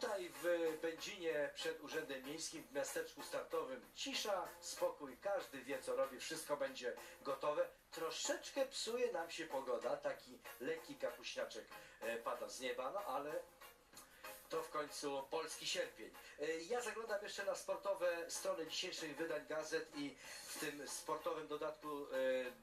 Tutaj w Będzinie przed Urzędem Miejskim w miasteczku startowym cisza, spokój, każdy wie co robi, wszystko będzie gotowe. Troszeczkę psuje nam się pogoda, taki lekki kapuśniaczek e, pada z nieba, no ale to w końcu polski sierpień. E, Ja zaglądam jeszcze na sportowe strony dzisiejszych wydań gazet i w tym sportowym dodatku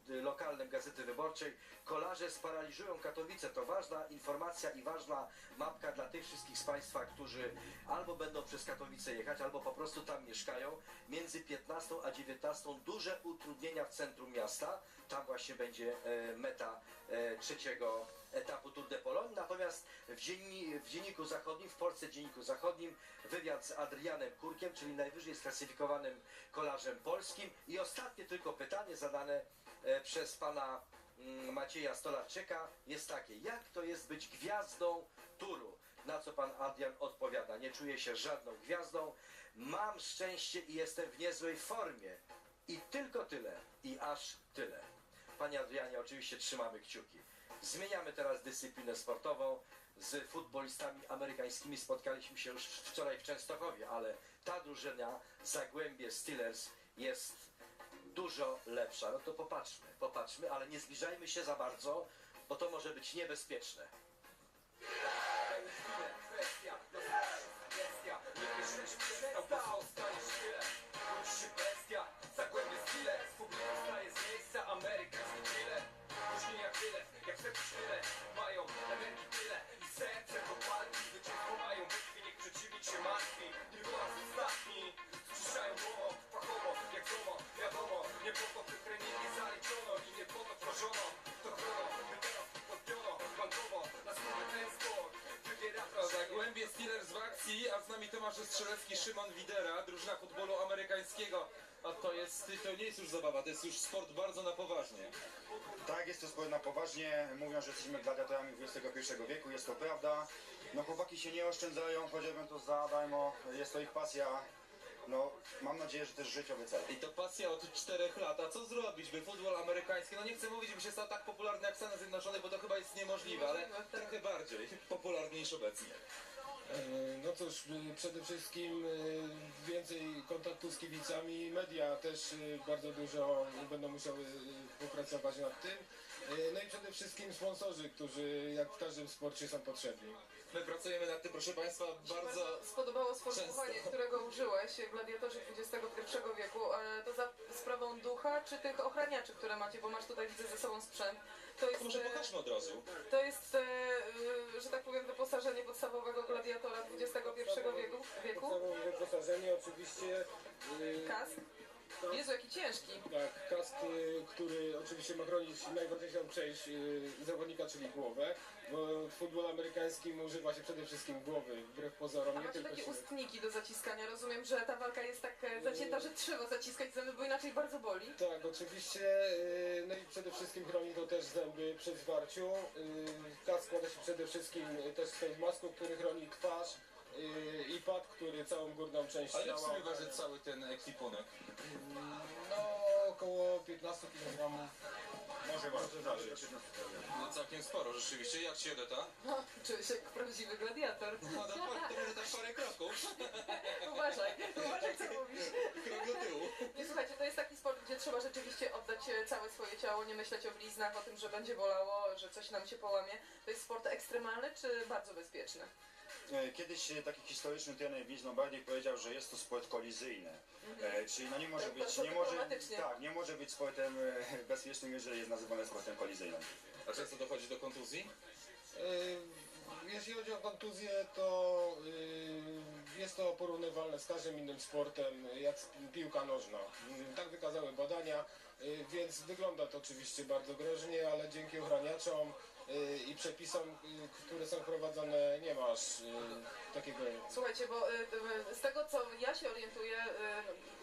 e, lokalnym Gazety Wyborczej kolarze sparaliżują Katowice. To ważna informacja i ważna mapka dla tych wszystkich z Państwa, którzy albo będą przez Katowice jechać, albo po prostu tam mieszkają. Między 15 a 19 duże utrudnienia w centrum miasta. Tam właśnie będzie e, meta e, trzeciego etapu Tour de Pologne. Natomiast w, dzienni, w Dzienniku Zachodnim, w Polsce Dzienniku Zachodnim wywiad z Adrianem Kurkiem, czyli najwyżej sklasyfikowanym kolarzem polskim. I ostatnie tylko pytanie zadane e, przez pana mm, Macieja Stolarczyka jest takie. Jak to jest być gwiazdą Turu? Na co pan Adrian odpowiada? Nie czuję się żadną gwiazdą. Mam szczęście i jestem w niezłej formie. I tylko tyle. I aż tyle. Panie Adrianie, oczywiście trzymamy kciuki. Zmieniamy teraz dyscyplinę sportową. Z futbolistami amerykańskimi spotkaliśmy się już wczoraj w Częstochowie, ale ta drużyna Zagłębie Steelers jest dużo lepsza. No to popatrzmy, popatrzmy, ale nie zbliżajmy się za bardzo, bo to może być niebezpieczne. A z nami Tomasz Strzelecki, Szymon Widera, drużyna futbolu amerykańskiego. A to jest, to nie jest już zabawa, to jest już sport bardzo na poważnie. Tak, jest to sport na poważnie. Mówią, że jesteśmy gladiatorami XXI wieku, jest to prawda. No chłopaki się nie oszczędzają, powiedziałbym to za darmo, jest to ich pasja. No, mam nadzieję, że też życiowy cel. I to pasja od czterech lat. A co zrobić, by futbol amerykański, no nie chcę mówić, by się stał tak popularny jak Stany Zjednoczone, bo to chyba jest niemożliwe, ale trochę bardziej popularny niż obecnie. E, No cóż, przede wszystkim y, więcej kontaktu z kibicami, media też y, bardzo dużo będą musiały popracować nad tym. No i przede wszystkim sponsorzy, którzy jak w każdym sporcie są potrzebni. My pracujemy nad tym, proszę Państwa, bardzo... spodobało sformułowanie, którego użyłeś, gladiatorzy XXI wieku. E, To za sprawą ducha, czy tych ochraniaczy, które macie, bo masz tutaj widzę ze sobą sprzęt. To jest, To może e, pokażmy od razu. to jest e, e, że tak powiem, wyposażenie podstawowego Wyposażenie oczywiście, y, Kask. Jezu, jaki ciężki. tak, kask, y, który oczywiście ma chronić najważniejszą część y, zawodnika, czyli głowę, bo w futbolu amerykańskim używa się przede wszystkim głowy, wbrew pozorom, A nie macie tylko takie siły. ustniki do zaciskania. Rozumiem, że ta walka jest tak e, zacięta, że trzeba zaciskać zęby, bo inaczej bardzo boli. Tak, oczywiście. y, No i przede wszystkim chroni to też zęby przed zwarciu. Y, Kask składa się przede wszystkim też z face masku, który chroni twarz y, i pad, który całą górną część A ile w ciała. sumie waży cały ten ekwipunek? No około 15 kg. Może bardzo zależy. No całkiem sporo rzeczywiście. Jak się odeta? No, czuję się jak prawdziwy gladiator. No to, to może tak parę kroków. Uważaj, uważaj co mówisz. Krok do tyłu. Nie słuchajcie, to jest taki sport, gdzie trzeba rzeczywiście oddać e, całe swoje ciało, nie myśleć o bliznach, o tym, że będzie bolało, że coś nam się połamie. To jest sport ekstremalny czy bardzo bezpieczny? E, Kiedyś e, taki historyczny trener Vince Lombardi powiedział, że jest to sport kolizyjny. E, czyli no nie może to- być, nie może, tak, nie może być sportem bezpiecznym, jeżeli jest nazywane sportem kolizyjnym. A często dochodzi do kontuzji? Y, Jeśli chodzi o kontuzję, to y, jest to porównywalne z każdym innym sportem, jak piłka nożna. Y, Tak wykazały badania, y, więc wygląda to oczywiście bardzo groźnie, ale dzięki ochraniaczom y, i przepisom, y, które są wprowadzone, nie masz takiego Słuchajcie, bo z tego co ja się orientuję,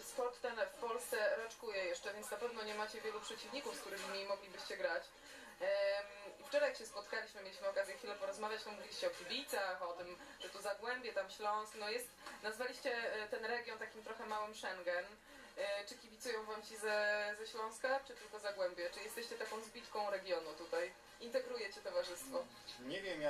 sport ten w Polsce raczkuje jeszcze, więc na pewno nie macie wielu przeciwników, z którymi moglibyście grać. Wczoraj jak się spotkaliśmy, mieliśmy okazję chwilę porozmawiać, to mówiliście o kibicach, o tym, że tu Zagłębie, tam Śląsk, no jest, nazwaliście y, ten region takim trochę małym Schengen. Y, Czy kibicują wam ci ze, ze Śląska, czy tylko Zagłębie? Czy jesteście taką zbitką regionu tutaj? integrujecie towarzystwo? Nie wiem jak e,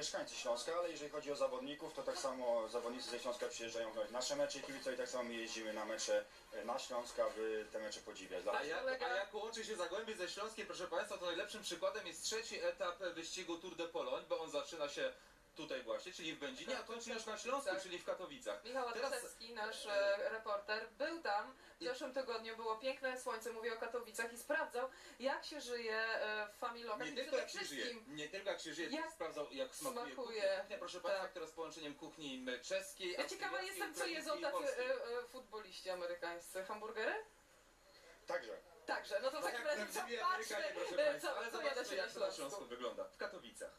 mieszkańcy Śląska, ale jeżeli chodzi o zawodników, to tak samo zawodnicy ze Śląska przyjeżdżają na nasze mecze kibice i tak samo my jeździmy na mecze e, na Śląsk, aby te mecze podziwiać. A jak, a jak łączy się Zagłębie ze Śląskiem, proszę Państwa, to najlepszym przykładem jest trzeci etap wyścigu Tour de Pologne, bo on zaczyna się tutaj właśnie, czyli w Będzinie, a kończy już na Śląsku, Tak. czyli w Katowicach. Michał Teraz- nasz e, reporter, był tam w zeszłym tygodniu, było piękne słońce, mówię o Katowicach i sprawdzał, jak się żyje e, w familokach Nie i tylko przede jak się żyje, wszystkim nie tylko jak się żyje, Jak sprawdzał jak smakuje, smakuje. kuchnia, kuchnia, proszę Państwa, Tak. która z połączeniem kuchni czeskiej, Ja ciekawa austriackiej, jestem, co jedzą ukraińskiej i tacy polskiej. e, e, futboliści amerykańscy. Hamburgery? Także. Także, no to w Tak jak razie prawdziwi zobaczmy, proszę e, Państwa, ale co, co jada zobaczmy się na jak to na Śląsku. Śląsku wygląda, w Katowicach.